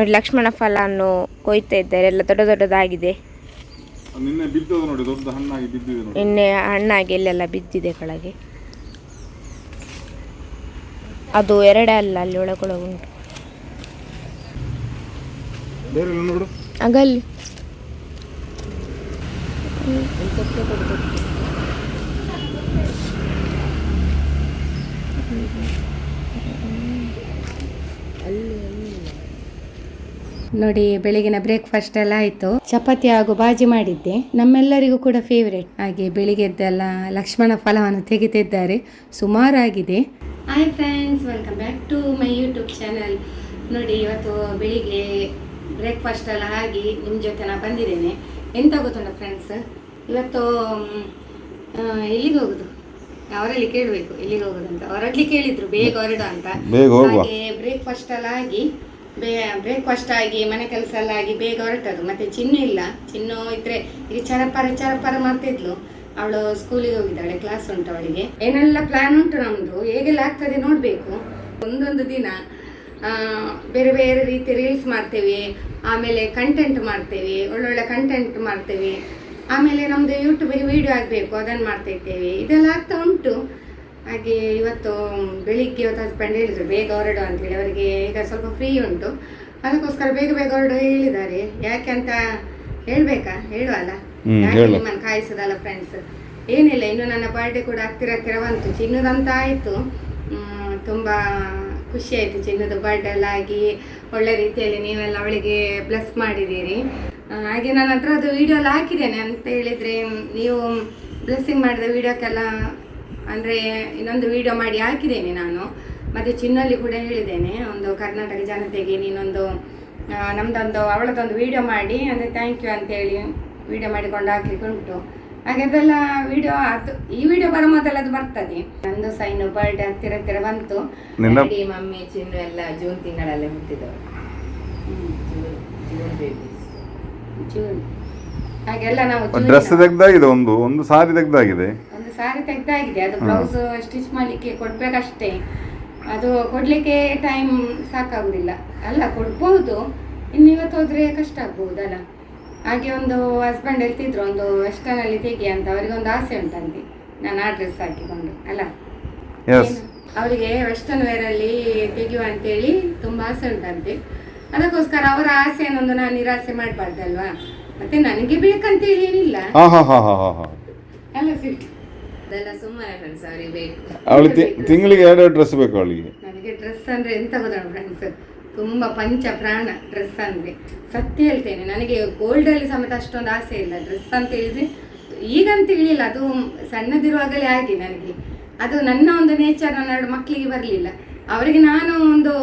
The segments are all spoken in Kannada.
ನೋಡಿ ಲಕ್ಷ್ಮಣ ಫಲವನ್ನು ಕೊಯ್ತಾ ಇದ್ದಾರೆ. ಎಲ್ಲ ದೊಡ್ಡ ದೊಡ್ಡದಾಗಿದೆ. ನಿನ್ನೆ ಬಿದ್ದದು ನೋಡಿ ದೊಡ್ಡ ಹಣ್ಣಾಗಿ ಬಿದ್ದಿದೆ ನೋಡಿ. ನಿನ್ನೆ ಹಣ್ಣಾಗಿ ಎಲ್ಲೆಲ್ಲ ಬಿದ್ದಿದೆ ಕೆಳಗೆ. ಅದು ಎರಡೇ ಅಲ್ಲ ಅಲ್ಲಿ ಒಳಗೊಳಗೆ ಉಂಟು. ಬೇರೆ ನೋಡು. ಆಗಲ್ಲಿ ನೋಡಿ ಬೆಳಗಿನ ಬ್ರೇಕ್ಫಾಸ್ಟ್ ಎಲ್ಲ ಆಯ್ತು. ಚಪಾತಿ ಹಾಗೂ ಬಾಜಿ ಮಾಡಿದ್ದೆ. ನಮ್ಮೆಲ್ಲರಿಗೂ ಕೂಡ ಫೇವ್ರೇಟ್ ಹಾಗೆ ಬೆಳಿಗ್ಗೆದ್ದೆಲ್ಲ ಲಕ್ಷ್ಮಣ ಫಲವನ್ನು ತೆಗಿತಿದ್ದಾರೆ ಸುಮಾರಾಗಿದೆ. Hi friends welcome back to my YouTube channel ನೋಡಿ ಇವತ್ತು ಬೆಳಿಗ್ಗೆ ಬ್ರೇಕ್ಫಾಸ್ಟ್ ಎಲ್ಲ ಆಗಿ ನಿಮ್ಮ ಜೊತೆ ನಾ ಬಂದಿದ್ದೇನೆ. ಎಂತ ಗೊತ್ತುಂಟ ಫ್ರೆಂಡ್ಸ್ ಇವತ್ತು ಎಲ್ಲಿಗೆ ಹೋಗುದು? ಅವರಲ್ಲಿ ಕೇಳಬೇಕು ಎಲ್ಲಿಗೆ ಹೋಗುದಂತ ಹೊರಡ್ಲಿ ಕೇಳಿದ್ರು ಬೇಗ ಹೊರಡು ಅಂತ. ಹಾಗೆ ಬ್ರೇಕ್ಫಾಸ್ಟ್ ಎಲ್ಲ ಆಗಿ ಬೇ ಬ್ರೇಕ್ಫಾಸ್ಟ್ ಆಗಿ, ಮನೆ ಕೆಲಸ ಎಲ್ಲ ಆಗಿ ಬೇಗ ಹೊರಟದು. ಮತ್ತೆ ಚಿನ್ನು ಇಲ್ಲ. ಚಿನ್ನು ಇದ್ರೆ ಈಗ ಚರಪರ ಚರಪರ ಮಾಡ್ತಿದ್ಲು. ಅವಳು ಸ್ಕೂಲಿಗೆ ಹೋಗಿದ್ದಾಳೆ ಕ್ಲಾಸ್ ಉಂಟು ಅವಳಿಗೆ. ಏನೆಲ್ಲ ಪ್ಲಾನ್ ಉಂಟು ನಮ್ಮದು ಹೇಗೆಲ್ಲ ಆಗ್ತದೆ ನೋಡಬೇಕು. ಒಂದೊಂದು ದಿನ ಬೇರೆ ಬೇರೆ ರೀತಿ ರೀಲ್ಸ್ ಮಾಡ್ತೇವೆ. ಆಮೇಲೆ ಕಂಟೆಂಟ್ ಮಾಡ್ತೇವೆ. ಒಳ್ಳೊಳ್ಳೆ ಕಂಟೆಂಟ್ ಮಾಡ್ತೇವೆ. ಆಮೇಲೆ ನಮ್ಮದು ಯೂಟ್ಯೂಬಿಗೆ ವಿಡಿಯೋ ಆಗಬೇಕು ಅದನ್ನು ಮಾಡ್ತಾ ಇದ್ದೇವೆ ಇದೆಲ್ಲ ಆಗ್ತಾ ಉಂಟು. ಹಾಗೆ ಇವತ್ತು ಬೆಳಿಗ್ಗೆ ಇವತ್ತು ಹಸ್ಬೆಂಡ್ ಹೇಳಿದರು ಬೇಗ ಹೊರಡು ಅಂತೇಳಿ ಅವರಿಗೆ ಈಗ ಸ್ವಲ್ಪ ಫ್ರೀ ಉಂಟು. ಅದಕ್ಕೋಸ್ಕರ ಬೇಗ ಬೇಗ ಹೊರಡು ಹೇಳಿದ್ದಾರೆ. ಯಾಕೆ ಅಂತ ಹೇಳ್ಬೇಕಾ? ಹೇಳುವಲ್ಲ ಯಾಕೆ. ನಿಮ್ಮನ್ನು ಕಾಯಿಸೋದಲ್ಲ ಫ್ರೆಂಡ್ಸ್ ಏನಿಲ್ಲ ಇನ್ನು ನನ್ನ ಬರ್ಡೇ ಕೂಡ ಹತ್ತಿರ ಹತ್ತಿರ ಬಂತು. ಚಿನ್ನದಂತ ಆಯಿತು. ತುಂಬ ಖುಷಿ ಆಯಿತು. ಚಿನ್ನದ ಬರ್ಡೇ ಎಲ್ಲ ಆಗಿ ಒಳ್ಳೆ ರೀತಿಯಲ್ಲಿ ನೀವೆಲ್ಲ ಅವಳಿಗೆ ಬ್ಲೆಸ್ ಮಾಡಿದ್ದೀರಿ. ಹಾಗೆ ನನ್ನ ಹತ್ರ ಅದು ವಿಡಿಯೋ ಎಲ್ಲ ಹಾಕಿದ್ದೇನೆ ಅಂತ ಹೇಳಿದರೆ ನೀವು ಬ್ಲೆಸ್ಸಿಂಗ್ ಮಾಡಿದ ವಿಡಿಯೋಕ್ಕೆಲ್ಲ ಅಂದರೆ ಇನ್ನೊಂದು ವಿಡಿಯೋ ಮಾಡಿ ಹಾಕಿದ್ದೇನೆ ನಾನು. ಮತ್ತು ಚಿನ್ನಲ್ಲಿ ಕೂಡ ಹೇಳಿದ್ದೇನೆ ಒಂದು ಕರ್ನಾಟಕ ಜನತೆಗೆ ನೀನೊಂದು ನಮ್ಮದೊಂದು ನಮ್ದೊಂದು ಅವಳದೊಂದು ವಿಡಿಯೋ ಮಾಡಿ ಅಂದರೆ ಥ್ಯಾಂಕ್ ಯು ಅಂತೇಳಿ ವಿಡಿಯೋ ಮಾಡಿಕೊಂಡು ಹಾಕ್ಲಿಕ್ಕೆ ಉಂಟು ಹಾಗೆ ಅದೆಲ್ಲ ವಿಡಿಯೋ ಅದು ಈ ವಿಡಿಯೋ ಬರೋ ಮೊದಲು ಅದು ಬರ್ತದೆ. ನಂದು ಸೈನ್ ಬರ್ಡೇ ಹತ್ತಿರ ಹತ್ತಿರ ಬಂತು. ಡ್ಯಾಡಿ ಮಮ್ಮಿ ಚಿನ್ನು ಎಲ್ಲ ಜೂನ್ ತಿಂಗಳಲ್ಲೇ ಹುಟ್ಟಿದವರು ಜೂನ್ ಜೂನ್ ಬೇಬೀಸ್ ಜೂನ್. ಹಾಗೆಲ್ಲ ನಾವು ಡ್ರೆಸ್ ತೆಗ್ದಾಗಿದೆ ಒಂದು ಒಂದು ಸಾರಿ ತೆಗ್ದಾಗಿದೆ. ಸಾರಿ ತೆಗ್ದಾಗಿದೆ. ಅದು ಬ್ಲೌಸ್ ಸ್ಟಿಚ್ ಮಾಡ್ಲಿಕ್ಕೆ ಕೊಡ್ಬೇಕಷ್ಟೇ. ಅದು ಕೊಡ್ಲಿಕ್ಕೆ ಟೈಮ್ ಸಾಕಾಗುದಿಲ್ಲ. ಅಲ್ಲ ಕೊಡ್ಬೋದು. ಇನ್ನು ಇವತ್ತು ಹೋದ್ರೆ ಕಷ್ಟ ಆಗ್ಬಹುದಲ್ಲ ಹಾಗೆ ಒಂದು ಹಸ್ಬೆಂಡ್ ಹೇಳ್ತಿದ್ರು ಒಂದು ವೆಸ್ಟರ್ನಲ್ಲಿ ತೆಗಿ ಅಂತ. ಅವರಿಗೆ ಒಂದು ಆಸೆ ಉಂಟಂತೆ ನಾನು ಆ ಡ್ರೆಸ್ ಹಾಕಿಕೊಂಡು ಅಲ್ಲ? ಅವರಿಗೆ ವೆಸ್ಟರ್ನ್ ವೇರ್ ಅಲ್ಲಿ ತೆಗೆಯುವ ಅಂತೇಳಿ ತುಂಬಾ ಆಸೆ ಉಂಟಂತೆ. ಅದಕ್ಕೋಸ್ಕರ ಅವರ ಆಸೆಯನ್ನೊಂದು ನಾನು ನಿರಾಸೆ ಮಾಡಬಾರ್ದಲ್ವಾ? ಮತ್ತೆ ನನಗೆ ಬೇಕಂತೇಳಿ ಏನಿಲ್ಲ. ಅಲ್ಲ ಸಿಟ್ಟು ಅದೆಲ್ಲ ಸುಮ್ಮನೆ ಫ್ರೆಂಡ್ಸ್ ಅವರಿಗೆ ಬೇಕು. ತಿಂಗಳಿಗೆ ಎರಡು ಡ್ರೆಸ್ ಬೇಕು ಅವಳಿಗೆ. ನನಗೆ ಡ್ರೆಸ್ ಅಂದ್ರೆ ಎಂತ ಗೊತ್ತಾ ಫ್ರೆಂಡ್ಸ್ ತುಂಬಾ ಪಂಚ ಪ್ರಾಣ ಡ್ರೆಸ್ ಅಂದ್ರೆ. ಸತ್ಯ ಹೇಳ್ತೇನೆ ನನಗೆ ಗೋಲ್ಡ್ ಅಲ್ಲಿ ಸಮೇತ ಅಷ್ಟೊಂದು ಆಸೆ ಇಲ್ಲ. ಡ್ರೆಸ್ ಅಂತ ಹೇಳಿದ್ರೆ ಈಗಂತ ಹೇಳಿಲ್ಲ ಅದು ಸಣ್ಣದಿರುವಾಗಲೇ ಆಗಿ ನನಗೆ. ಅದು ನನ್ನ ಒಂದು ನೇಚರ್ ನನ್ನ ಮಕ್ಕಳಿಗೆ ಬರಲಿಲ್ಲ. ಅವರಿಗೆ ನಾನು ಒಂದು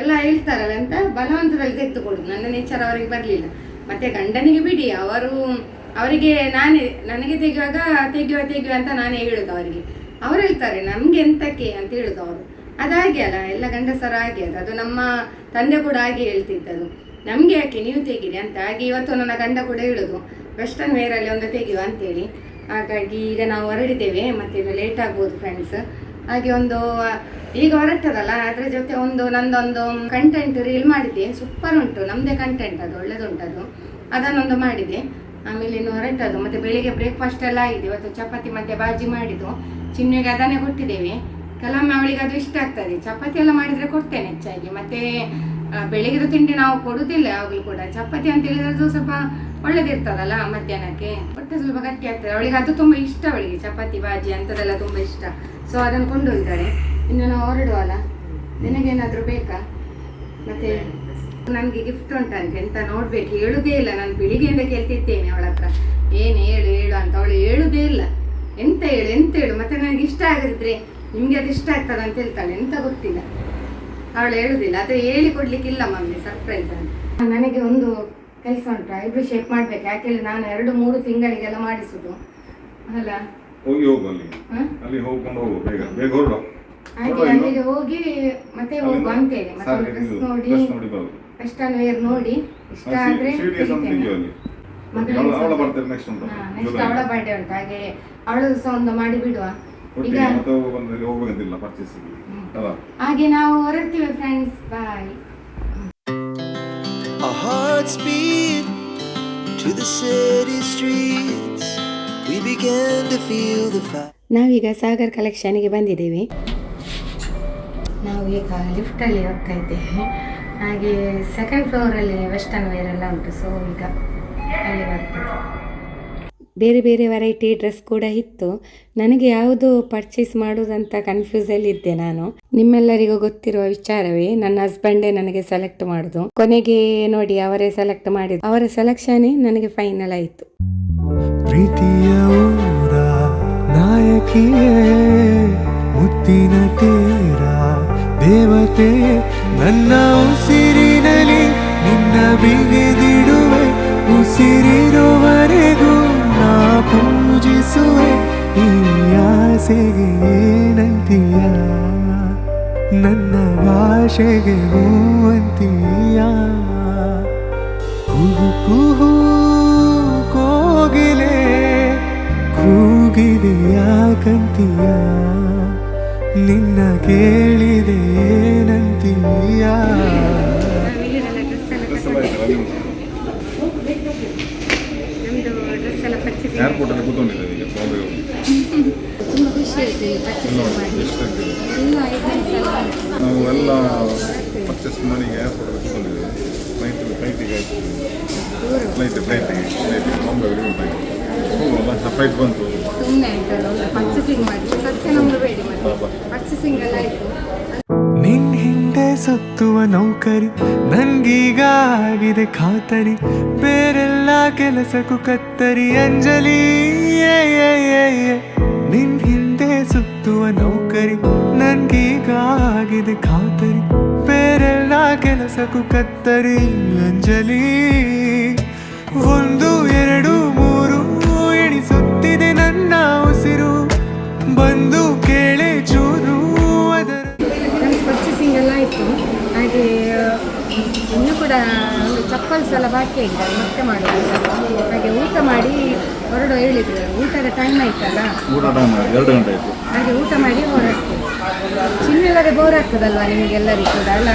ಎಲ್ಲ ಹೇಳ್ತಾರಲ್ಲ ಅಂತ ಬಲವಂತದಲ್ಲಿ ತೆಗೆದುಕೊಡುದು ನನ್ನ ನೇಚರ್ ಅವರಿಗೆ ಬರಲಿಲ್ಲ. ಮತ್ತೆ ಗಂಡನಿಗೆ ಬಿಡಿ. ಅವರು ಅವರಿಗೆ ನಾನೇ, ನನಗೆ ತೆಗೆಯುವಾಗ ತೆಗೆಯುವ ತೆಗೆಯುವ ಅಂತ ನಾನೇ ಹೇಳುದು ಅವರಿಗೆ. ಅವ್ರು ಹೇಳ್ತಾರೆ, ನಮ್ಗೆ ಎಂತಕ್ಕೆ ಅಂತ ಹೇಳುದು ಅವರು. ಅದಾಗೆ ಅಲ್ಲ, ಎಲ್ಲ ಗಂಡಸರ ಹಾಗೆ ಅದು ಅದು ನಮ್ಮ ತಂದೆ ಕೂಡ ಹಾಗೆ ಹೇಳ್ತಿದ್ದದು. ನಮಗೆ ಯಾಕೆ? ನೀವು ತೆಗೀರಿ? ಅಂತ ಹಾಗೆ ಇವತ್ತು ನನ್ನ ಗಂಡ ಕೂಡ ಹೇಳುದು. ವೆಸ್ಟರ್ನ್ ವೇರಲ್ಲಿ ಒಂದು ತೆಗೆಯುವ ಅಂತೇಳಿ. ಹಾಗಾಗಿ ಈಗ ನಾವು ಹೊರಡಿದ್ದೇವೆ, ಮತ್ತೆ ಲೇಟ್ ಆಗ್ಬೋದು ಫ್ರೆಂಡ್ಸ್ ಹಾಗೆ ಒಂದು, ಈಗ ಹೊರಟದಲ್ಲ, ಅದರ ಜೊತೆ ಒಂದು, ನಂದೊಂದು ಕಂಟೆಂಟ್ ರೀಲ್ ಮಾಡಿದ್ದೆ. ಸೂಪರ್ ಉಂಟು ನಮ್ಮದೇ ಕಂಟೆಂಟ್ ಅದು ಒಳ್ಳೇದುಂಟು ಅದು ಅದನ್ನೊಂದು ಮಾಡಿದೆ. ಆಮೇಲೆ ಇನ್ನು ಹೊರಟದು ಮತ್ತೆ ಬೆಳಿಗ್ಗೆ ಬ್ರೇಕ್ಫಾಸ್ಟ್ ಎಲ್ಲ ಆಗಿದೆ. ಇವತ್ತು ಚಪಾತಿ ಮತ್ತೆ ಬಾಜಿ ಮಾಡಿದ್ದು. ಚಿನ್ನಿಗೆ ಅದನ್ನೇ ಕೊಟ್ಟಿದ್ದೇವೆ. ಕೆಲವೊಮ್ಮೆ ಅವಳಿಗೆ ಅದು ಇಷ್ಟ ಆಗ್ತದೆ. ಚಪಾತಿ ಎಲ್ಲ ಮಾಡಿದ್ರೆ ಕೊಡ್ತೇನೆ ಹೆಚ್ಚಾಗಿ. ಮತ್ತೆ ಬೆಳಿಗ್ಗೆದು ತಿಂಡಿ ನಾವು ಕೊಡುದಿಲ್ಲ ಅವಳು ಕೂಡ. ಚಪಾತಿ ಅಂತ ಹೇಳಿದ್ರೆ ಸ್ವಲ್ಪ ಒಳ್ಳೇದಿರ್ತದಲ್ಲ ಮಧ್ಯಾಹ್ನಕ್ಕೆ. ಹೊಟ್ಟೆ ಸ್ವಲ್ಪ ಗಟ್ಟಿ ಆಗ್ತದೆ. ಅವಳಿಗೆ ಅದು ತುಂಬ ಇಷ್ಟ ಅವಳಿಗೆ. ಚಪಾತಿ, ಬಾಜಿ ಅಂಥದ್ದೆಲ್ಲ ತುಂಬ ಇಷ್ಟ. ಸೊ ಅದನ್ನು ಕೊಂಡೋಗಿದ್ದಾಳೆ ಇನ್ನು ನಾವು ಹೊರಡುವಲ್ಲ? ನಿನಗೇನಾದರೂ ಬೇಕಾ? ಮತ್ತೆ ನನಗೆ ಗಿಫ್ಟ್ ಉಂಟಂತೆ ಎಂತ ನೋಡ್ಬೇಕು. ಹೇಳುದೇ ಇಲ್ಲ ನಾನು ಬೆಳಿಗ್ಗೆಯಿಂದ ಕೇಳ್ತಿದ್ದೇನೆ ಅವಳ ಹತ್ರ. ಏನು ಹೇಳು ಹೇಳು ಅಂತ ಅವಳು ಹೇಳುದೇ ಇಲ್ಲ. ಎಂತ ಹೇಳು ಎಂತ ಹೇಳು? ಮತ್ತೆ ನನಗೆ ಇಷ್ಟ ಆಗದಿದ್ರೆ ನಿಮ್ಗೆ ಅದು ಇಷ್ಟ ಆಗ್ತದ ಅಂತ ಹೇಳ್ತಾಳೆ. ಎಂತ ಗೊತ್ತಿಲ್ಲ. ಅವಳು ಹೇಳುದಿಲ್ಲ. ಅದು ಹೇಳಿ ಕೊಡ್ಲಿಕ್ಕಿಲ್ಲ ಮಮ್ಮಿ ಸರ್ಪ್ರೈಸ್ ಅಂತ. ನನಗೆ ಒಂದು ಕೆಲಸ ಉಂಟು. ಐಬ್ರೋ ಶೇಪ್ ಮಾಡ್ಬೇಕು. ಯಾಕೆಂದ್ರೆ ನಾನು ಎರಡು ಮೂರು ತಿಂಗಳಿಗೆಲ್ಲ ಮಾಡಿಸುದು. ಅಲ್ಲ? ಹೋಗಿ ಹೋಗು ಅಲ್ಲಿ? ಅಲ್ಲಿ ಹೋಗ್ಕೊಂಡು ಹೋಗು ಬೇಗ. ಬೇಗ ಹೊರಡು. ಹಾಗೆ ಅಲ್ಲಿಗೆ ಹೋಗಿ ಮತ್ತೆ ಹೋಗುವ ಅಂತೇಳಿ. ಮತ್ತೆ ಡ್ರೆಸ್ ನೋಡಿ ವೆಸ್ಟರ್ನ್ ವೇರ್ ನೋಡಿ ಇಷ್ಟ ಆದ್ರೆ ಅವಳ ನೆಕ್ಸ್ಟ್ ಉಂಟು. next ಅವಳ ಬರ್ಡೇ ಉಂಟು. ಹಾಗೆ ಅವಳದು ಸಹ ಒಂದು ಮಾಡಿ ಬಿಡುವ. ಈಗ ಹೋಗ್ಬೇಕಂತಿಲ್ಲ ಪರ್ಚೇಸಿಗೆ ಹಾಗೆ ನಾವು ಹೊರಡ್ತೀವಿ friends bye speed beat to the city streets. We began to feel the fire. ನಾವೀಗ ಸಾಗರ್ ಕಲೆಕ್ಷನ್ಗೆ ಬಂದಿದ್ದೇವೆ. ನಾವು ಈಗ ಲಿಫ್ಟಲ್ಲಿ ಹೋಗ್ತಾ ಇದ್ದೇವೆ. ಹಾಗೆ ಸೆಕೆಂಡ್ ಫ್ಲೋರಲ್ಲಿ ವೆಸ್ಟರ್ನ್ ವೇರ್ ಎಲ್ಲ ಉಂಟು. ಸೊ ಈಗ ಅಲ್ಲಿ ಬರ್ತದೆ ಬೇರೆ ಬೇರೆ ವೆರೈಟಿ ಡ್ರೆಸ್ ಕೂಡ ಇತ್ತು. ನನಗೆ ಯಾವುದು ಪರ್ಚೇಸ್ ಮಾಡೋದಂತ ಕನ್ಫ್ಯೂಸಲ್ಲಿ ಇದ್ದೆ ನಾನು. ನಿಮ್ಮೆಲ್ಲರಿಗೂ ಗೊತ್ತಿರುವ ವಿಚಾರವೇ ನನ್ನ ಹಸ್ಬೆಂಡೇ ನನಗೆ ಸೆಲೆಕ್ಟ್ ಮಾಡೋದು. ಕೊನೆಗೆ ನೋಡಿ ಅವರೇ ಸೆಲೆಕ್ಟ್ ಮಾಡಿದ್ರು ಅವರ ಸೆಲೆಕ್ಷನೇ ನನಗೆ ಫೈನಲ್ ಆಯಿತು. ಪ್ರೀತಿಯೂರ ನಾಯಕಿಯೇ ಮುತ್ತಿನ ತೇರ. ದೇವತೆ, ನನ್ನ ಉಸಿರಿನಲ್ಲಿ ನಿನ್ನ ಬಿಗಿದಿಡುವೆ, ಉಸಿರಿರುವವರೆಗೂ ನಾ ಪೂಜಿಸುವೆ. ಈ ಆಸೆಗೆ ಏನಂತೀಯ? ನನ್ನ ಭಾಷೆಗೆ ಹೂವಂತೀಯ? ಕುಹು ಕುಹು ಕೋಗಿಲೆ ಕೂಗಿದೆ ಯಾಕಂತೀಯ ನಿನ್ನ ಕೇಳಿದೆ ಏನಂತೀಯ? ಏರ್ಪೋರ್ಟಲ್ಲಿ ಕೂತ್ಕೊಂಡಿದ್ದೇವೆ ಈಗ? ಬಾಂಬೆ ತುಂಬ ಖುಷಿ ಆಯಿತು ನಾವು ಎಲ್ಲ ಪರ್ಚೇಸ್ ಮಾಡಿ ಏರ್ಪೋರ್ಟಲ್ಲಿ ಕೂತ್ಕೊಂಡಿದ್ದೇವೆ ಫ್ಲೈಟ್ ಫ್ಲೈಟಿಗೆ ಫ್ಲೈಟ್ ಫ್ಲೈಟಿಗೆ ಫ್ಲೈಟ್ ಹೋಗುವಲ್ಲ ಫ್ಲೈಟ್ ಬಂತು. ಸುಮ್ಮನೆ ಆಯ್ತಲ್ಲ ಪರ್ಚೇಸಿಂಗ್ ಮಾಡಿ ಸತ್ಯ ಬೇಡಿ ಮತ್ತೆ. ಪರ್ಚೇಸಿಂಗ್ ಎಲ್ಲ ಆಯಿತು. ನಿನ್ ಹಿಂದೆ ಸುತ್ತುವ ನೌಕರಿ ನನ್ಗೀಗ ಆಗಿದೆ ಖಾತರಿ. ಬೇರೆಲ್ಲ ಕೆಲಸಕ್ಕೂ ಕತ್ತರಿ ಅಂಜಲಿ. ನಿನ್ ಹಿಂದೆ ಸುತ್ತುವ ನೌಕರಿ ನನ್ಗೀಗ ಆಗಿದೆ ಖಾತರಿ. ಬೇರೆಲ್ಲ ಕೆಲಸಕ್ಕೂ ಕತ್ತರಿ ಅಂಜಲಿ. ಒಂದು ಎರಡು ನನ್ನ ಉಸಿರು ಬಂದು ಕೇಳೆ ಚೂರು ಅದರ ನನ್ನ ಪರ್ಚೇಸಿಂಗ್ ಎಲ್ಲ ಆಯಿತು. ಹಾಗೆ ಇನ್ನೂ ಕೂಡ ಒಂದು ಚಪ್ಪಲ್ಸ್ ಎಲ್ಲ ಬಾಕಿ ಆಯ್ತು ಮತ್ತೆ ಮಾಡೋದು. ಹಾಗೆ ಊಟ ಮಾಡಿ ಹೊರಡು ಹೇಳಿದ್ರು. ಊಟದ ಟೈಮ್ ಆಯ್ತಲ್ಲ? ಊಟ ಟೈಮ್ ಎರಡು ಗಂಟೆ ಆಯಿತು. ಹಾಗೆ ಊಟ ಮಾಡಿ ಹೊರಡ್ತೀವಿ ಚಿನ್ನಿಲ್ಲದೆ ಬೋರ್ ಆಗ್ತದಲ್ವಾ ನಿಮಗೆಲ್ಲರಿಗೂ ಕೂಡ ಅಲ್ಲ?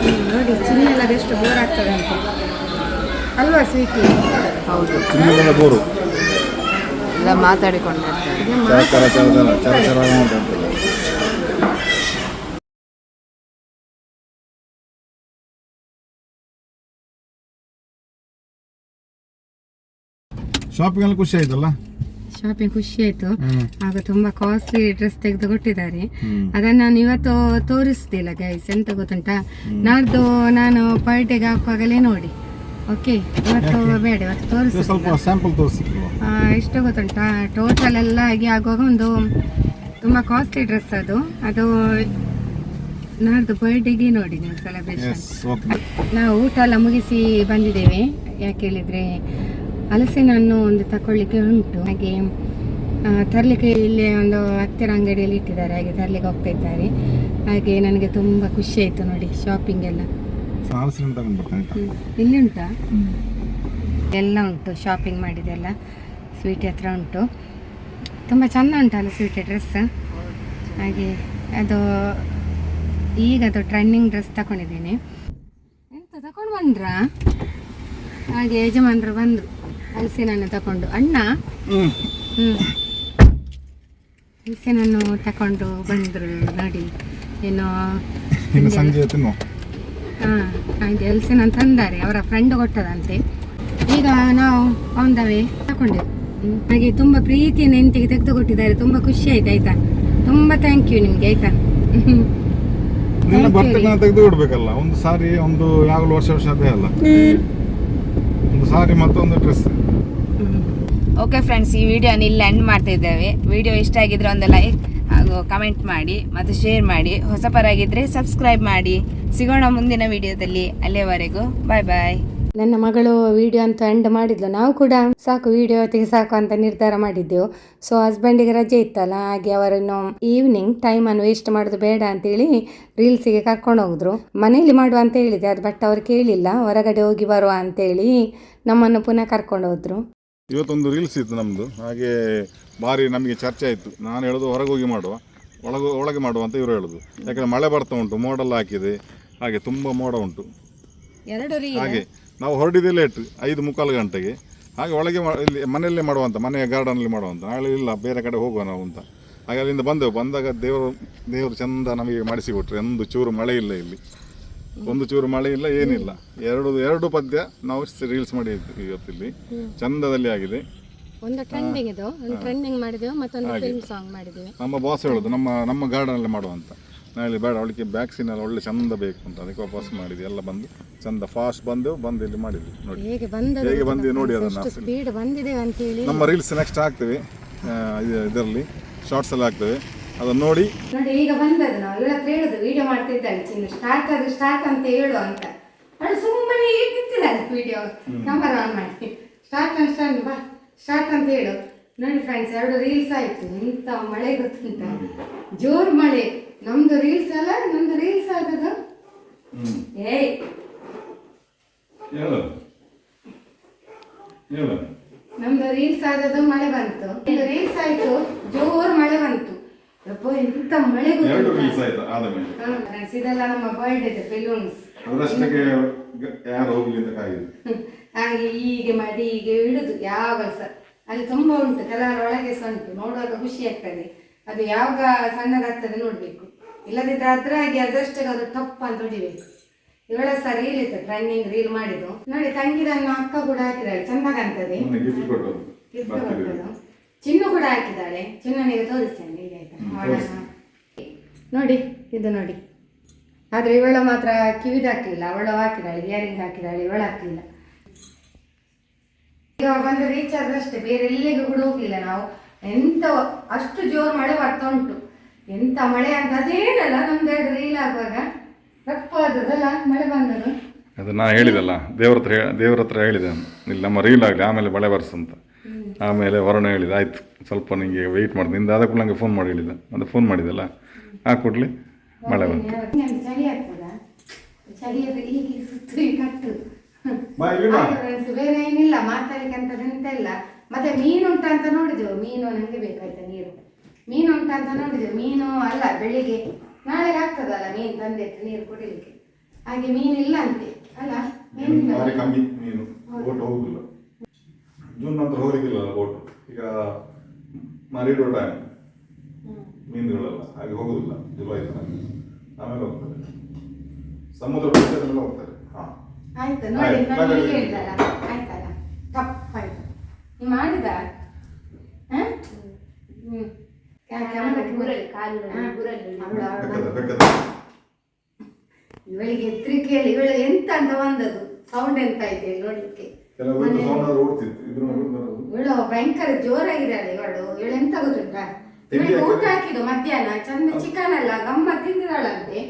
ನೋಡಿ ನೋಡಿ ಚಿನ್ನಿಲ್ಲದೆ ಎಷ್ಟು ಬೋರ್ ಆಗ್ತದೆ ಅಂತ ಅಲ್ವಾ ಸ್ವೀಟಿ? ಹೌದು ಬೋರು ಎಲ್ಲ ಮಾತಾಡಿಕೊಂಡಿರ್ತಾರೆ. ಶಾಪಿಂಗ್ ಅಲ್ಲಿ ಖುಷಿ ಆಯ್ತಲ್ಲ? ಶಾಪಿಂಗ್ ಖುಷಿ ಆಯ್ತು. ಆಗ ತುಂಬಾ ಕಾಸ್ಟ್ಲಿ ಡ್ರೆಸ್ ತೆಗೆದು ಕೊಟ್ಟಿದ್ದಾರೆ ಅದನ್ನ ನಾನು ಇವತ್ತು ತೋರಿಸ್ತಿಲ್ಲ ಗೈಸ್ ಎಂತ ಗೊತ್ತುಂಟಾ? ನಾಡ್ದು ನಾನು ಪಾರ್ಟಿಗೆ ಹಾಕುವಾಗಲೇ ನೋಡಿ. ಓಕೆ ಇವತ್ತು ಬೇಡ ಇವತ್ತು ಇದು ಸ್ವಲ್ಪ ಸ್ಯಾಂಪಲ್ ತೋರಿಸಿ ಎಷ್ಟು ಗೊತ್ತುಂಟಾ. ಟೋಟಲ್ ಎಲ್ಲ ಆಗಿ ಆಗುವಾಗ ಒಂದು ತುಂಬಾ ಕಾಸ್ಟ್ಲಿ ಡ್ರೆಸ್ ಅದು. ಅದು ನಾಡ್ದು ಬರ್ಡೇಗೆ ನೋಡಿ ನೀವು ಸೆಲೆಬ್ರೇಷನ್ ನಾವು ಊಟ ಎಲ್ಲ ಮುಗಿಸಿ ಬಂದಿದ್ದೇವೆ. ಯಾಕೆ ಹೇಳಿದ್ರೆ ಹಲಸಿನ ಹಣ್ಣು ಒಂದು ತಕೊಳ್ಳಿಕ್ಕೆ ಉಂಟು. ಹಾಗೆ ತರಲಿಕ್ಕೆ ತರ್ಲಿಕ್ಕೆ ಇಲ್ಲಿ ಒಂದು ಹತ್ತಿರ ಅಂಗಡಿಯಲ್ಲಿ ಇಟ್ಟಿದ್ದಾರೆ. ಹಾಗೆ ತರಲಿಕ್ಕೆ ಹೋಗ್ತಾ ಇದ್ದಾರೆ. ಹಾಗೆ ನನಗೆ ತುಂಬ ಖುಷಿ ಆಯಿತು ನೋಡಿ ಶಾಪಿಂಗ್ ಎಲ್ಲ. ಹಲಸಿನ ತಗೊಂಡು ಬರ್ತಾನೆ ಆಯ್ತಾ? ಹ್ಮ್. ಇಲ್ಲಿ ಉಂಟಾ? ಎಲ್ಲ ಉಂಟು ಶಾಪಿಂಗ್ ಮಾಡಿದೆಲ್ಲ ಸ್ವೀಟ್ ಹತ್ರ ಉಂಟು. ತುಂಬ ಚೆಂದ ಉಂಟಲ್ಲ ಸ್ವೀಟ್ ಡ್ರೆಸ್ ಹಾಗೆ ಅದು ಈಗ ಅದು ಟ್ರೆಂಡಿಂಗ್ ಡ್ರೆಸ್ ತಕೊಂಡಿದ್ದೀನಿ. ಎಂತ ತಗೊಂಡು ಬಂದ್ರಾ? ಹಾಗೆ ಯಜಮಾನ್ರು ಬಂದ್ರು. ಹಲಸಿನನ್ನು ತಗೊಂಡು ಅಣ್ಣ? ಹ್ಮ್. ಹ್ಞೂ ಹಲಸಿನನ್ನು ತಗೊಂಡು ಬಂದ್ರು ನೋಡಿ. ಏನೋ ಸಂಜೆ ಹಾಂ ಹಾಗೆ ಹಲಸಿನ ತಂದಾರೆ ಅವರ ಫ್ರೆಂಡ್ ಕೊಟ್ಟದಂತೆ. ಈಗ ನಾವು ಅವನದವೇ ತಗೊಂಡೆವು ಹ್ಮ್. ಹಾಗೆ ತುಂಬ ಪ್ರೀತಿಯನ್ನು ಎಂತಿಗೆ ತೆಗೆದು ಕೊಟ್ಟಿದ್ದಾರೆ ತುಂಬ ಖುಷಿ ಆಯ್ತು ಆಯ್ತಾ? ತುಂಬ ಥ್ಯಾಂಕ್ ಯು ನಿಮಗೆ ಆಯ್ತಾ? ನಿನ್ನ. ತೆಗೆದು ಕೊಡ್ಬೇಕಲ್ಲ ಒಂದು ಸಾರಿ ಒಂದು ಯಾವಾಗಲೂ ವರ್ಷ ವರ್ಷ ಅದೇ ಅಲ್ಲ? ಒಂದು ಸಾರಿ ಮತ್ತೊಂದು ಡ್ರೆಸ್ ಓಕೆ ಫ್ರೆಂಡ್ಸ್ ಈ ವಿಡಿಯೋನ ಇಲ್ಲಿ ಎಂಡ್ ಮಾಡ್ತಾ ಇದ್ದೇವೆ. ವಿಡಿಯೋ ಇಷ್ಟ ಆಗಿದ್ರೆ ಒಂದು ಲೈಕ್ ಕಮೆಂಟ್ ಮಾಡಿ ಮತ್ತು ಶೇರ್ ಮಾಡಿ. ಹೊಸಪರಾಗಿದ್ದರೆ ಸಬ್ಸ್ಕ್ರೈಬ್ ಮಾಡಿ. ಸಿಗೋಣ ಮುಂದಿನ ವಿಡಿಯೋದಲ್ಲಿ. ಅಲ್ಲಿಯವರೆಗೂ ಬಾಯ್ ಬಾಯ್ ನನ್ನ ಮಗಳು ವಿಡಿಯೋ ಅಂತ ಎಂಡ್ ಮಾಡಿದ್ಲು ನಾವು ಕೂಡ. ಸಾಕು ವಿಡಿಯೋ ಹೊತ್ತಿಗೆ ಸಾಕು ಅಂತ ನಿರ್ಧಾರ ಮಾಡಿದ್ದೆವು. ಸೊ ಹಸ್ಬೆಂಡಿಗೆ ರಜೆ ಇತ್ತಲ್ಲ ಹಾಗೆ ಅವರನ್ನು ಈವ್ನಿಂಗ್ ಟೈಮನ್ನು ವೇಸ್ಟ್ ಮಾಡೋದು ಬೇಡ ಅಂತೇಳಿ ರೀಲ್ಸಿಗೆ ಕರ್ಕೊಂಡು ಹೋಗಿದ್ರು ಮನೆಯಲ್ಲಿ ಮಾಡುವ ಅಂತ ಹೇಳಿದೆ ಅದು ಬಟ್ ಅವ್ರು ಕೇಳಿಲ್ಲ. ಹೊರಗಡೆ ಹೋಗಿ ಬರುವ ಅಂತೇಳಿ ನಮ್ಮನ್ನು ಪುನಃ ಕರ್ಕೊಂಡು ಹೋದ್ರು. ಇವತ್ತೊಂದು ರೀಲ್ಸ್ ಇತ್ತು ನಮ್ಮದು ಹಾಗೆ ಭಾರಿ ನಮಗೆ ಚರ್ಚೆ ಆಯಿತು. ನಾನು ಹೇಳೋದು ಹೊರಗೆ ಹೋಗಿ ಮಾಡುವ ಒಳಗೆ ಒಳಗೆ ಮಾಡುವ ಅಂತ ಇವರು ಹೇಳೋದು. ಯಾಕಂದರೆ ಮಳೆ ಬರ್ತಾ ಉಂಟು ಮೋಡೆಲ್ಲ ಹಾಕಿದೆ. ಹಾಗೆ ತುಂಬ ಮೋಡ ಉಂಟು. ಹಾಗೆ ನಾವು ಹೊರಡಿದೆ ಲೇಟ್ ಐದು ಮುಕ್ಕಾಲು ಗಂಟೆಗೆ. ಹಾಗೆ ಒಳಗೆ ಇಲ್ಲಿ ಮನೆಯಲ್ಲೇ ಮಾಡುವಂತ ಮನೆಯ ಗಾರ್ಡನಲ್ಲಿ ಮಾಡುವಂತ. ನಾಳೆ ಇಲ್ಲ ಬೇರೆ ಕಡೆ ಹೋಗುವ ನಾವು ಅಂತ. ಹಾಗೆ ಅಲ್ಲಿಂದ ಬಂದೆವು. ಬಂದಾಗ ದೇವರು ದೇವರು ಚಂದ ನಮಗೆ ಮಾಡಿಸಿಕೊಟ್ರು. ಒಂದು ಚೂರು ಮಳೆ ಇಲ್ಲ ಇಲ್ಲಿ. ಒಂದು ಚೂರು ಮಳೆ ಇಲ್ಲ ಏನಿಲ್ಲ. ಎರಡು ಎರಡು ಪದ್ಯ ನಾವು ರೀಲ್ಸ್ ಮಾಡಿ ಇವತ್ತಿಲ್ಲಿ. ಚಂದದಲ್ಲಿ ಆಗಿದೆ. ಒಂದು ಟ್ರೆಂಡಿಂಗ್ ಇದು. ಒಂದು ಟ್ರೆಂಡಿಂಗ್ ಮಾಡಿದೆವು ಮತ್ತೊಂದು ಫಿಲ್ಮ್ ಸಾಂಗ್ ಮಾಡಿದೀವಿ. ನಮ್ಮ ಬಾಸ್ ಹೇಳೋದು ನಮ್ಮ ನಮ್ಮ ಗಾರ್ಡನಲ್ಲಿ ಮಾಡುವಂತ. ನಾಳೆ ಬೇಡ ಅವಳಿಗೆ ಬ್ಯಾಕ್ ಸೀನ್ ಎಲ್ಲ ಒಳ್ಳೆ ಚಂದ ಬೇಕು ಅಂತ. ಅದಕ್ಕೆ ವಾಪಸ್ ಮಾಡಿದ್ವಿ. ಎಲ್ಲ ಬಂದು ಚಂದ ಫಾಸ್ಟ್ ಬಂದು ಬಂದು ಇಲ್ಲಿ ಮಾಡಿದ್ವಿ. ನೋಡಿ. ಹೇಗೆ ಬಂದಿದೆ ಹೇಗೆ ಬಂದಿದೆ ನೋಡಿ ಅದನ್ನ. ಸ್ಪೀಡ್ ಬಂದಿದೆ ಅಂತ ಹೇಳಿ ನಮ್ಮ ರೀಲ್ಸ್ ನೆಕ್ಸ್ಟ್ ಹಾಕ್ತೀವಿ. ಇದರಲ್ಲಿ ಶಾರ್ಟ್ಸ್ ಎಲ್ಲ ಹಾಕ್ತೇವೆ. ಅದನ್ನ ನೋಡಿ. ನೋಡಿ ಈಗ ಬಂದದ್ದು ನಾವು ಇವಳ ಹತ್ರ ಹೇಳುದು ವಿಡಿಯೋ ಮಾಡ್ತಿದ್ದಾಳೆ ಚಿನ್ನ. ಸ್ಟಾರ್ಟ್ ಅದು ಸ್ಟಾರ್ಟ್ ಅಂತ ಹೇಳು ಅಂತ. ಅವಳು ಸುಮ್ಮನೆ ನಿಂತಿದ್ದಾಳೆ ವಿಡಿಯೋ ನಂಬರ್ ಆನ್ ಮಾಡಿ. ಸ್ಟಾರ್ಟ್ ಅಂತ ಸ್ಟಾರ್ಟ್ ಬಾ. ಸ್ಟಾರ್ಟ್ ಅಂತ ಹೇಳು. ನೋಡಿ ಫ್ರೆಂಡ್ಸ್ ಎರಡು ರೀಲ್ಸ್ ಆಯ್ತು. ಎಂತ ಮಳೆ ಗೊತ್ತುಂಟ? ಜೋರ್ ಮಳೆ. ನಮ್ದು ರೀಲ್ಸ್ ಅಲ್ಲ ನಮ್ದು ರೀಲ್ಸ್ ಆದದ್ದು ಏಯ್. ನಮ್ದು ರೀಲ್ಸ್ ಆದದ್ದು ಮಳೆ ಬಂತು. ಇದು ರೀಲ್ಸ್ ಆಯ್ತು. ಜೋರ್ ಮಳೆ ಬಂತು. ಅಪ್ಪ ಎಂತ ಮಳೆ ಎರಡು ರೀಲ್ಸ್ ಆಯ್ತು ಆದ ಮೇಲೆ. ಫ್ರೆಂಡ್ಸ್ ಇದೆಲ್ಲ ನಮ್ಮ ಬರ್ಡೇ ಬೆಲೂನ್ಸ್ ಯಾರು ಹೋಗ್ಲಿ ಅಂತ ಕಾಯಿದೆ. ಹಾಗೆ ಹೀಗೆ ಮಡಿ ಹೀಗೆ ಇಡುದು ಯಾವಾಗ ಸಹ ಅಲ್ಲಿ ತುಂಬಾ ಉಂಟು ಕೆಲವರ ಒಳಗೆ ಸಹ ಉಂಟು ನೋಡುವಾಗ ಖುಷಿ ಆಗ್ತದೆ. ಅದು ಯಾವಾಗ ಸಣ್ಣದಾಗ್ತದೆ ನೋಡ್ಬೇಕು. ಇಲ್ಲದಿದ್ರೆ ಅದ್ರಾಗಿ ಅದಷ್ಟೇ ಅದು ಟಪ್ ಅಂತ ಹೊಡಿಬೇಕು. ಇವಳ ಸಹ ರೀಲ್ ಇತ್ತು ಟ್ರೆಂಡಿಂಗ್ ರೀಲ್ ಮಾಡಿದ್ದು. ನೋಡಿ ತಂಗಿದನ್ನು ಅಕ್ಕ ಕೂಡ ಹಾಕಿದಾಳೆ ಕೊಟ್ಟದ್ದು. ಚಿನ್ನು ಕೂಡ ಹಾಕಿದ್ದಾಳೆ ಚಿನ್ನನಿಗೆ ತೋರಿಸ್ತೇನೆ ಇಲ್ಲಿ ಆಯ್ತಾ ನೋಡಿ ಇದು ನೋಡಿ. ಆದ್ರೆ ಇವಳ ಮಾತ್ರ ಕಿವಿದಾಕಿಲ್ಲ ಅವಳು ಹಾಕಿದಾಳೆ ಇಯರಿಂಗ್ ಹಾಕಿದಾಳೆ ಇವಳು ಹಾಕಲಿಲ್ಲ. ಈಗ ಬಂದು ರೀಚ್ ಆದ್ರಷ್ಟೇ ಬೇರೆ ಎಲ್ಲಿಗೂ ಕೂಡ ಹೋಗ್ಲಿಲ್ಲ ನಾವು. ಎಂತ ಅಷ್ಟು ಜೋರು ಮಳೆ ಬರ್ತಾ ಉಂಟು. ಎಂತ ಮಳೆ ಅಂತ ಅದೇನಲ್ಲ ನಮ್ದು ರೀಲ್ ಆಗುವಾಗ. ತಪ್ಪಾದದಲ್ಲ ಮಳೆ ಬಂದದು ಅದು ನಾ ಹೇಳಿದಲ್ಲ ದೇವ್ರ ಹತ್ರ ದೇವ್ರ ಹತ್ರ ಹೇಳಿದೆ ನಾನು. ಇಲ್ಲಿ ನಮ್ಮ ರೀಲ್ ಆಗಲಿ ಆಮೇಲೆ ಮಳೆ ಬರ್ಸಂತ ಆಮೇಲೆ ವರುಣ ಹೇಳಿದ ಆಯ್ತು ಸ್ವಲ್ಪ ನಿಂಗೆ ವೆಯ್ಟ್ ಮಾಡಿದೆ ನಿಂದ ಆದ ಕೂಡ ನಂಗೆ ಫೋನ್ ಮಾಡಿ ಹೇಳಿದ ಅದು ಫೋನ್ ಮಾಡಿದಲ್ಲ. ಆ ಕೂಡಲೇ ಮಳೆ ಬಂತು. ಚಳಿ ಆಗ್ತದ? ಚಳಿ ಅದು ಈಗ ಸುತ್ತು ಕಟ್ಟು ಬಾ, ಇಲ್ಲಿ ಬಾ. ಹಾಗೆ ಬೇರೆ ಏನಿಲ್ಲ ಮಾತಾಡ್ಲಿಕ್ಕೆ ಅಂತ ಎಂತ ಇಲ್ಲ. ಮತ್ತೆ ಮೀನು ಉಂಟ ಅಂತ ನೋಡಿದೆವು ಮೀನು ನಂಗೆ ಬೇಕಾಯ್ತಾ ನೀರು? ಮೀನು ಉಂಟ ಅಂತ ನೋಡಿದೆವು ಮೀನು ಅಲ್ಲ ಬೆಳಿಗ್ಗೆ. ನಾಳೆ ಆಗ್ತದಲ್ಲ ಮೀನು ತಂದೆ ನೀರು ಕುಡಿಲಿಕ್ಕೆ. ಹಾಗೆ ಮೀನು ಇಲ್ಲ ಅಂತೆ ಅಲ್ಲ? ಭಾರಿ ಕಮ್ಮಿ ಮೀನು. ಬೋಟ್ ಹೋಗುದಿಲ್ಲ. ಜೂನ್ ನಂತರ ಹೋಗ್ಲಿಕ್ಕಿಲ್ಲ ಬೋಟ್ ಈಗ ಮರಿಡೋ ಟೈಮ್ ಮೀನುಗಳೆಲ್ಲ ಹಾಗೆ ಹೋಗುದಿಲ್ಲ ಜುಲೈ ಆಮೇಲೆ ಹೋಗ್ತಾರೆ ಸಮುದ್ರ ಪ್ರದೇಶದಲ್ಲೆಲ್ಲ ಹೋಗ್ತಾರೆ. ಆಯ್ತು ನೋಡಿ ಆಯ್ತು, ನಾನು ಹೇಳ್ದಲ್ಲ. ಆಯ್ತಲ್ಲ ತಪ್ಪಾಯ್ತು. ನೀವು ಮಾಡಿದ? ಇವಳಿಗೆ ಎತ್ತರಿಕೆಯಲ್ಲಿ ಇವಳು ಎಂತ ಅಂತ ಬಂದದು ಸೌಂಡ್ ಎಂತ ಇದೆ ನೋಡ್ಲಿಕ್ಕೆ. ಇವಳು ಭಯಂಕರ ಜೋರಾಗಿದ್ದಾಳೆ ಇವಳು. ಇವಳು ಎಂತ ಗೊತ್ತುಂಟಾ? ಅಂತ ಇವಳಿಗೆ ಊಟ? ಹಾಕಿದ್ದು? ಮಧ್ಯಾಹ್ನ. ಚಂದ ಚಿಕನ್ ಅಲ್ಲ ಗಮ್ಮ ತಿಂದಿದ್ದಾಳಂತೆ.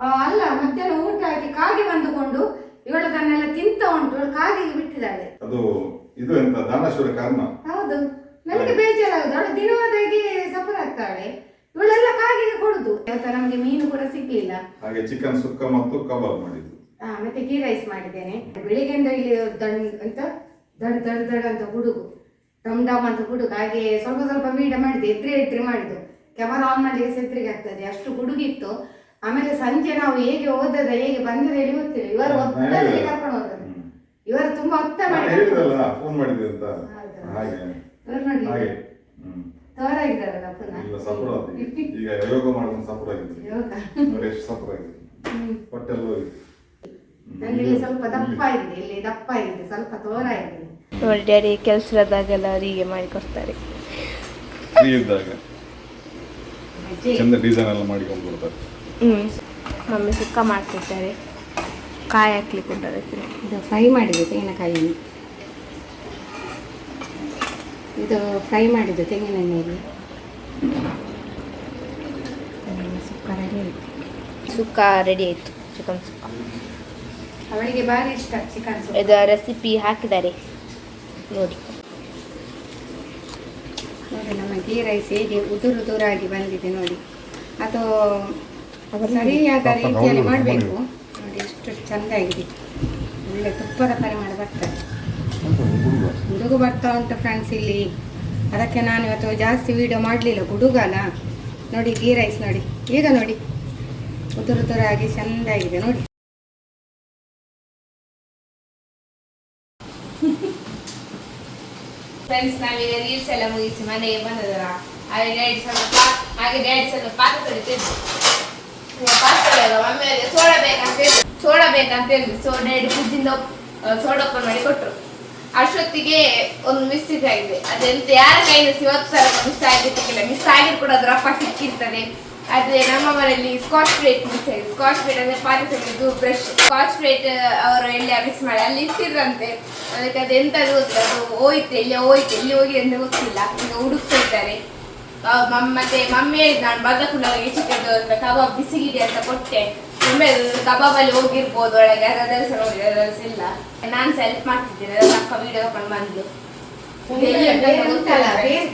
ಆ, ಅಲ್ಲ ಮಧ್ಯಾಹ್ನ ಊಟ ಹಾಕಿ ಕಾಗೆ ಬಂದುಕೊಂಡು ಇವಳು ಅದನ್ನೆಲ್ಲ ತಿಂತ ಉಂಟು ಇವಳು ಕಾಗೆಗೆ ಬಿಟ್ಟಿದ್ದಾಳೆ. ಅದು ಇದು ಎಂತ ದಾನಶ್ವರ ಕರ್ಮ? ಹೌದು. ನನಗೆ ಬೇಜಾರಾಗುದು. ಅವಳು ದಿನವಾದಾಗಿ ಸಫರ್ ಆಗ್ತಾಳೆ ಇವಳೆಲ್ಲ ಕಾಗಿಗೆ ಕೊಡುದು. ಇವತ್ತು ನಮಗೆ ಮೀನು ಕೂಡ ಸಿಗ್ಲಿಲ್ಲ. ಹಾಗೆ ಚಿಕನ್ ಸುಕ್ಕ ಮತ್ತು ಕಬಾಬ್ ಮಾಡಿದ್ದು. ಆ, ಮತ್ತೆ ಗೀ ರೈಸ್ ಮಾಡಿದ್ದೇನೆ. ಬೆಳಿಗ್ಗೆಯಿಂದ ಇಲ್ಲಿ ದಣ್ ಅಂತ ದಡ್ ದಡ್ ದಡ್ ಅಂತ ಗುಡುಗು. ಡಮ್ ಡಮ್ ಅಂತ ಗುಡುಗು. ಹಾಗೆ ಸ್ವಲ್ಪ ಸ್ವಲ್ಪ ಮೀಡ ಮಾಡಿದೆ ಎದ್ರಿ ಎದ್ರಿ ಮಾಡಿದ್ದು. ಕ್ಯಾಮರಾ ಆನ್ ಮಾಡಿ ಎದ್ರಿಗೆ ಆಗ್ತದೆ. ಅಷ್ಟು ಗುಡುಗಿತ್ತು. ಆಮೇಲೆ ಸಂಜೆ ನಾವು ಹೇಗೆ ಓದದ ಹೇಗೆ ಬಂದ್ರೆ ಹೇಳಿ ಗೊತ್ತಿಲ್ಲ ಇವರು ಒತ್ತಲ್ಲಿ ಕರ್ಕೊಂಡು ಹೋದದ್ದು? ಇವರು ತುಂಬಾ ಒತ್ತ ಮಾಡಿ ಹೇಳಿದ್ರಲ್ಲ ಫೋನ್ ಮಾಡಿದ್ದೆ ಅಂತ? ಹಾಗೆ ಇವರು ನೋಡಿ ಹಾಗೆ. ಹ್ಮ್. ತೋರಾಗಿದ್ದಾರಲ್ಲ ಪುನಃ? ಇಲ್ಲ ಸಪುರ ಈಗ ಯೋಗ ಮಾಡಿದ ಸಪುರ ಆಗಿದೆ ಯೋಗ. ನೋಡಿ ಎಷ್ಟು ಸಪುರ ಆಗಿದೆ ಹೊಟ್ಟೆಲ್ಲ ಹೋಗಿದೆ ನಂಗೆ ಇಲ್ಲಿ ಸ್ವಲ್ಪ ದಪ್ಪ ಇದೆ ಇಲ್ಲಿ ದಪ್ಪ ಇದೆ ಸ್ವಲ್ಪ ತೋರ ಇದೆ. ನೋಡಿ ಡ್ಯಾಡಿ ಕೆಲಸದಾಗೆಲ್ಲ ಅವರಿಗೆ ಮಾಡಿಕೊಡ್ತಾರೆ ಫ್ರೀ ಇದ್ದಾಗ. ಚಂದ ಡಿಸೈನ್ ಎಲ್ಲ ಮಾಡಿಕೊಂಡು ಕೊಡ್ತಾರೆ ಹ್ಞೂ. ಮಮ್ಮಿ ಸುಕ್ಕ ಮಾಡ್ತಿದ್ದಾರೆ. ಕಾಯಿ ಹಾಕ್ಲಿಕ್ಕೆ ಉಂಟು ಅದಕ್ಕೆ. ಇದು ಫ್ರೈ ಮಾಡಿದ್ದು ತೆಂಗಿನಕಾಯಿಯನ್ನು. ಇದು ಫ್ರೈ ಮಾಡಿದ್ದು ತೆಂಗಿನೆಣ್ಣೆಯಲ್ಲಿ. ಸುಕ್ಕ ರೆಡಿ ಆಯಿತು. ಸುಕ್ಕ ರೆಡಿ ಆಯಿತು ಚಿಕನ್ ಸುಕ್ಕ. ಅವಳಿಗೆ ಭಾರಿ ಇಷ್ಟ ಚಿಕನ್ ಸುಕ್ಕ. ಇದು ರೆಸಿಪಿ ಹಾಕಿದ್ದಾರೆ. ನೋಡಿ. ನೋಡಿ ನಮ್ಮ ಗೀ ರೈಸ್ ಹೇಗೆ ಉದುರು ಉದುರಾಗಿ ಬಂದಿದೆ ನೋಡಿ. ಅದು ಸರಿಯಾದ ರೀತಿಯಲ್ಲಿ ಮಾಡಬೇಕು. ನೋಡಿ ಎಷ್ಟು ಚಂದ ಆಗಿದೆ ಒಳ್ಳೆ ತುಪ್ಪದ ಮಾಡಿ ಬರ್ತದೆ ಗುಡುಗು ಬರ್ತಾ ಉಂಟು ಫ್ರೆಂಡ್ಸ್ ಇಲ್ಲಿ. ಅದಕ್ಕೆ ನಾನು ಇವತ್ತು ಜಾಸ್ತಿ ವಿಡಿಯೋ ಮಾಡಲಿಲ್ಲ ಗುಡುಗಲ್ಲ ನೋಡಿ ಗೀ ರೈಸ್ ನೋಡಿ. ಈಗ ನೋಡಿ. ಉದುರುದುರಾಗಿ ಚೆಂದ ಆಗಿದೆ ನೋಡಿ. ಫ್ರೆಂಡ್ಸ್ ನಾವೀಗ ರೀಲ್ಸ್ ಎಲ್ಲ ಮುಗಿಸಿ ಮನೆಗೆ ಬಂದದಲ್ಲ. ಹಾಗೆ ಡ್ಯಾಡಿ ಸ್ವಲ್ಪ ಹಾಗೆ ಡ್ಯಾಡಿ ಸ್ವಲ್ಪ ಪಾತ್ರ ತೊಳಿತಿದ್ದೆ ಮಮ್ಮಿಯವರಿಗೆ ಸೋಡಾ ಬೇಕಂತ ಹೇಳಿದ್ರು ಸೋಡಾ ಬೇಕಂತ ಹೇಳಿದ್ರು ಸೊ ಡ್ಯಾಡಿ ಫ್ರಿಜ್ಜಿಂದ ಸೋಡಾ ಮಾಡಿ ಕೊಟ್ಟರು ಅಷ್ಟೊತ್ತಿಗೆ ಒಂದು ಮಿಸ್ಟೇಕ್ ಆಗಿದೆ. ಅದೆಂತ ಯಾರ ಕೈಯಿಂದ ಇವತ್ತು ಸಲ ಮಿಸ್ ಆಗಿರ್ತಿಲ್ಲ ಮಿಸ್ ಆಗಿರ್ ಕೂಡ ಅದ್ರ ಅಪ್ಪ ಸಿಕ್ಕಿರ್ತದೆ. ಆದ್ರೆ ನಮ್ಮ ಮನೆಯಲ್ಲಿ ಸ್ಕಾಚ್ ಬ್ರೇಟ್ ಮಿಸ್ ಆಗಿದೆ. ಸ್ಕಾಚ್ ಬ್ರೇಟ್ ಅಂದ್ರೆ ಪಾತ್ರೆ ಬ್ರಷ್ ಸ್ಕಾಚ್ ಬ್ರೇಟ್ ಅವರು ಎಲ್ಲಿ ಮಿಸ್ ಮಾಡಿ ಅಲ್ಲಿ ಇಟ್ಟಿದ್ರಂತೆ. ಅದಕ್ಕೆ ಅದು ಎಂತದು ಗೊತ್ತಿಲ್ಲ. ಅದು ಹೋಯ್ತು, ಎಲ್ಲಿ ಹೋಯ್ತು, ಎಲ್ಲಿ ಹೋಗಿ ಅಂತ ಗೊತ್ತಿಲ್ಲ. ಈಗ ಹುಡುಕ್ತಾ ಇದ್ದಾರೆ. ಮತ್ತೆ ಮಮ್ಮಿ ನಾನು ಬದಕುಂಡಗೆ ಚಿಕ್ಕದು ಅಂತ ಕಬಾಬ್ ಬಿಸಿಗಿದೆ ಅಂತ ಕೊಟ್ಟೆ. ಒಮ್ಮೆ ಕಬಾಬ್ ಅಲ್ಲಿ ಹೋಗಿರ್ಬೋದು ಒಳಗೆ ಅದರ್ಸ ನೋಡಿ ಅದರಲ್ಲಿ ಇಲ್ಲ. ನಾನು ಹೆಲ್ಪ್ ಮಾಡ್ತಿದ್ದೇನೆ ಅಕ್ಕ ವಿಡಿಯೋ ತಕೊಂಡು ಬಂದು ಅಂತ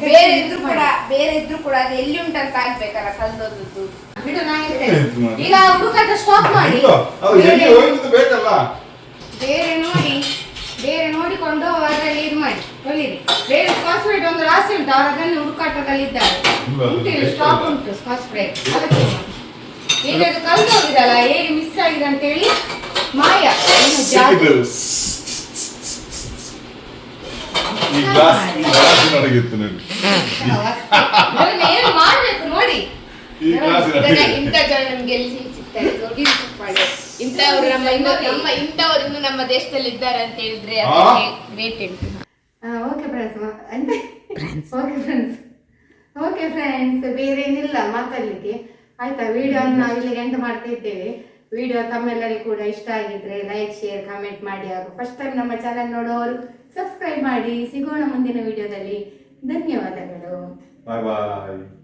ಬೇರೆ ಇದ್ರು ಕೂಡ ಬೇರೆ ಇದ್ರು ಕೂಡ ಅದು ಎಲ್ಲಿ ಉಂಟಂತ ಆಗ್ಬೇಕಲ್ಲ ಕಲ್ದೋದದ್ದು ಬಿಡು ನಾ ಇರ್ತೇನೆ ಈಗ ಹುಡುಕಾಟ ಸ್ಟಾಪ್ ಮಾಡಿ. ಬೇರೆ ನೋಡಿ. ಬೇರೆ ನೋಡಿಕೊಂಡು ಅದರಲ್ಲಿ ಇದು ಮಾಡಿ ತೊಳಿರಿ. ಬೇರೆ ಸ್ಕಾಚ್ ಬ್ರೈಟ್ ಒಂದು ರಾಶಿ ಉಂಟು ಅವರು ಅದನ್ನು ಹುಡುಕಾಟದಲ್ಲಿ ಇದ್ದಾರೆ ಇಲ್ಲ, ಉಂಟು ಸ್ಟಾಕ್? ಉಂಟು. ಸ್ಕಾಚ್ ಬ್ರೈಟ್ ಅದಕ್ಕೆ ಈಗ ಅದು ಕಲ್ತು ಹೋಗಿದಲ್ಲ ಹೇಗೆ ಮಿಸ್ ಆಗಿದೆ ಅಂತ ಹೇಳಿ ಮಾಯ. ಈ ಗ್ಲಾಸ್ ನಡಗಿತ್ತು ನೋಡಿ. ಏನು ಮಾಡ್ಬೇಕು ನೋಡಿ. ಈ ಗ್ಲಾಸ್ ಇದನ್ನ ಇಂಥ ಜನ ನಮ್ಗೆ ಎಲ್ಲಿ ಸಿಗ್ತಾರೆ ಪಾಡು ಇಂಥವ್ರು ನಮ್ಮ ಇನ್ನು ನಮ್ಮ ಇಂಥವ್ರು ಇನ್ನು ನಮ್ಮ ದೇಶದಲ್ಲಿ ಇದ್ದಾರೆ ಅಂತ ಹೇಳಿದ್ರೆ? ಗ್ರೇಟ್ ಉಂಟು ಓಕೆ ಫ್ರೆಂಡ್ಸ್ ಅಂತ ಓಕೆ ಫ್ರೆಂಡ್ಸ್ ಓಕೆ ಫ್ರೆಂಡ್ಸ್ ಬೇರೆ ಏನಿಲ್ಲ ಮಾತಾಡ್ಲಿಕ್ಕೆ. ಆಯ್ತಾ ವಿಡಿಯೋ ನಾವು ಇಲ್ಲಿಗೆ ಎಂಡ್ ಮಾಡ್ತಾ ಇದ್ದೇವೆ ವಿಡಿಯೋ ತಮ್ಮೆಲ್ಲರಿಗೂ ಕೂಡ ಇಷ್ಟ ಆಗಿದ್ರೆ ಲೈಕ್ ಶೇರ್ ಕಮೆಂಟ್ ಮಾಡಿ ಹಾಗೂ ಫಸ್ಟ್ ಟೈಮ್ ನಮ್ಮ ಚಾನಲ್ ನೋಡೋರು ಸಬ್ಸ್ಕ್ರೈಬ್ ಮಾಡಿ. ಸಿಗೋಣ ಮುಂದಿನ ವಿಡಿಯೋದಲ್ಲಿ ಧನ್ಯವಾದಗಳು. ಬಾಯ್ ಬಾಯ್